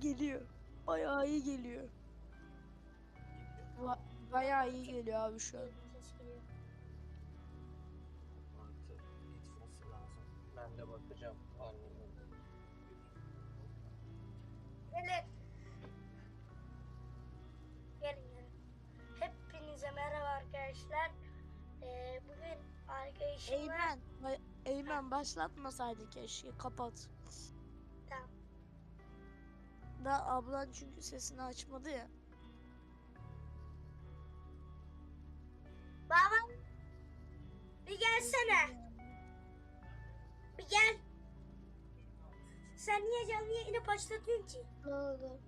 geliyor. Bayağı iyi geliyor. Va- bayağı iyi geliyor abi şu an. Gitmesi lazım. Ben de bakacağım. Annemin. Gelin. Gelin gelin. Hepinize merhaba arkadaşlar. Ee, bugün arkadaşımla... Eymen. ba- Eymen başlatmasaydı keşke. Kapat. Tamam. Da ablan çünkü sesini açmadı ya. Baba. Bir gelsene. Bir gel. Sen niye canlı yayını başlatıyorsun ki? Ne oldu?